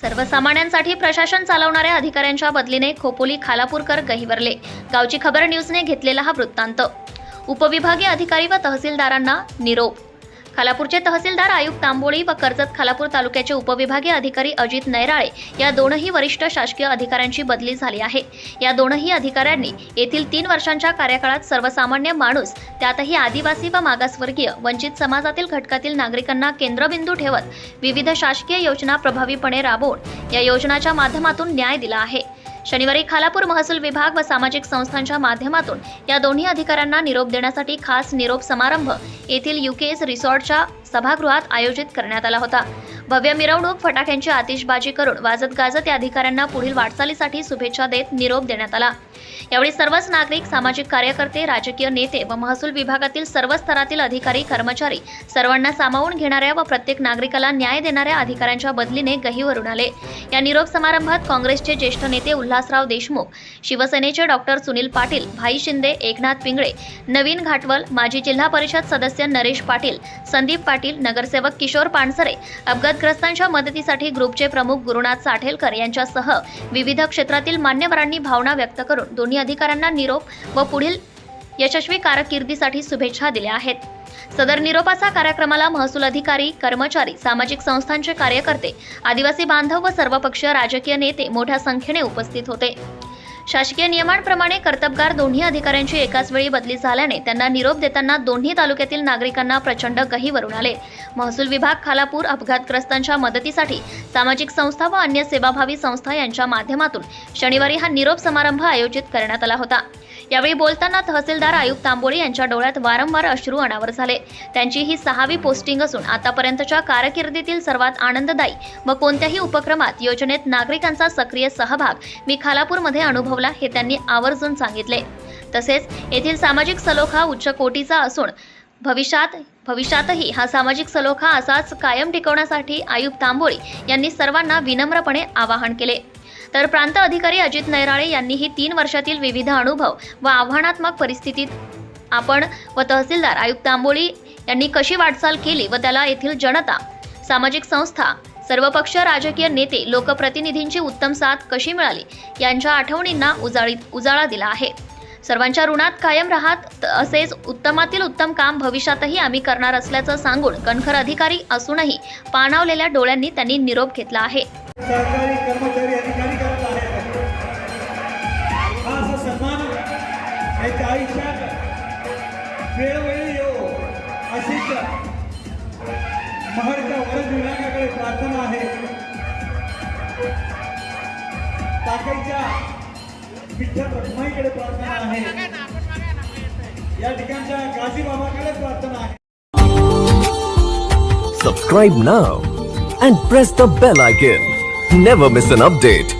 सर्वसामान्यांसाठी प्रशासन चालवणाऱ्या अधिकाऱ्यांच्या बदलीने खोपोली खालापूरकर गहिवरले. गावची खबर न्यूजने घेतलेला हा वृत्तांत. उपविभागीय अधिकारी व तहसीलदारांना निरोप. खालापूरचे तहसीलदार आयुक्त तांबोळी व कर्जत खालापूर तालुक्याचे उपविभागीय अधिकारी अजित नैराळे या दोनही वरिष्ठ शासकीय अधिकाऱ्यांची बदली झाली आहे. या दोनही अधिकाऱ्यांनी येथील तीन वर्षांच्या कार्यकाळात सर्वसामान्य माणूस त्यातही आदिवासी व मागासवर्गीय वंचित समाजातील घटकातील नागरिकांना केंद्रबिंदू ठेवत विविध शासकीय योजना प्रभावीपणे राबवून या योजनाच्या माध्यमातून न्याय दिला आहे. शनिवारी खालापूर महसूल विभाग व सामाजिक संस्थांच्या माध्यमातून या दोन्ही अधिकाऱ्यांना निरोप देण्यासाठी खास निरोप समारंभ येथील युकेएस रिसॉर्टच्या सभागृहात आयोजित करण्यात आला होता. भव्य मिरवणूक फटाक्यांची आतिषबाजी करून वाजत गाजत या अधिकाऱ्यांना पुढील वाटचालीसाठी शुभेच्छा देत निरोप देण्यात आला. यावेळी सर्वच नागरिक सामाजिक कार्यकर्ते राजकीय नेते व महसूल विभागातील सर्व स्तरातील अधिकारी कर्मचारी सर्वांना सामावून घेणाऱ्या व प्रत्येक नागरिकाला न्याय देणाऱ्या अधिकाऱ्यांच्या बदलीने गहीवरून आले. या निरोप समारंभात काँग्रेसचे ज्येष्ठ नेते उल्हासराव देशमुख शिवसेनेचे डॉक्टर सुनील पाटील भाई शिंदे एकनाथ पिंगळे नवीन घाटवल माजी जिल्हा परिषद सदस्य नरेश पाटील संदीप पाटील नगरसेवक किशोर पानसरे वादग्रस्तांच्या मदतीसाठी ग्रुपचे प्रमुख गुरुनाथ साठेलकर यांच्यासह विविध क्षेत्रातील मान्यवरांनी भावना व्यक्त करून दोन्ही अधिकाऱ्यांना निरोप व पुढील यशस्वी कारकिर्दीसाठी शुभेच्छा दिल्या आहेत. सदर निरोपाचा कार्यक्रमाला महसूल अधिकारी कर्मचारी सामाजिक संस्थांचे कार्यकर्ते आदिवासी बांधव व सर्वपक्षीय राजकीय नेते मोठ्या संख्येने उपस्थित होते. शासकीय नियमांप्रमाणे कर्तबगार दोन्ही अधिकाऱ्यांची एकाच वेळी बदली झाल्याने त्यांना निरोप देताना दोन्ही तालुक्यातील नागरिकांना प्रचंड गहीवरून आले. महसूल विभाग खालापूर अपघातग्रस्तांच्या मदतीसाठी सामाजिक संस्था व अन्य सेवाभावी संस्था यांच्या माध्यमातून शनिवारी हा निरोप समारंभ आयोजित करण्यात आला होता. यावेळी बोलताना तहसीलदार आयुक्त तांबोळी यांच्या डोळ्यात वारंवार अश्रू अनावर झाले. त्यांची ही सहावी पोस्टिंग असून आतापर्यंतच्या कारकिर्दीतील सर्वात आनंददायी व कोणत्याही उपक्रमात योजनेत नागरिकांचा सक्रिय सहभाग मी खालापूरमध्ये अनुभव अनुभवला हे त्यांनी आवर्जून सांगितले. तसेच येथील सामाजिक सलोखा उच्च कोटीचा असून भविष्यात भविष्यातही हा सामाजिक सलोखा असाच कायम टिकवण्यासाठी आयुक्त तांबोळी यांनी सर्वांना विनम्रपणे आवाहन केले. तर प्रांत अधिकारी अजित नैराळे यांनीही तीन वर्षातील विविध अनुभव व आव्हानात्मक परिस्थितीत आपण व तहसीलदार आयुक्त तांबोळी यांनी कशी वाटचाल केली व त्याला येथील जनता सामाजिक संस्था सर्वपक्षीय राजकीय नेते लोकप्रतिनिधींची उत्तम साथ कशी मिळाली? यांच्या आठवणींना उजाळीत उजाळा दिला आहे. सर्वांच्या ऋणात कायम राहत असेच उत्तमातील उत्तम काम भविष्यातही आम्ही करणार असल्याचं सांगून कणखर अधिकारी असूनही पाणावलेल्या डोळ्यांनी त्यांनी निरोप घेतला आहे. वेळोवेळी प्रार्थना आहे टाकाईच्या विठ्ठल रखमाईकडे प्रार्थना आहे या ठिकाणच्या गाजी बाबाकडे प्रार्थना आहे Subscribe now and press the bell icon. Never miss an update.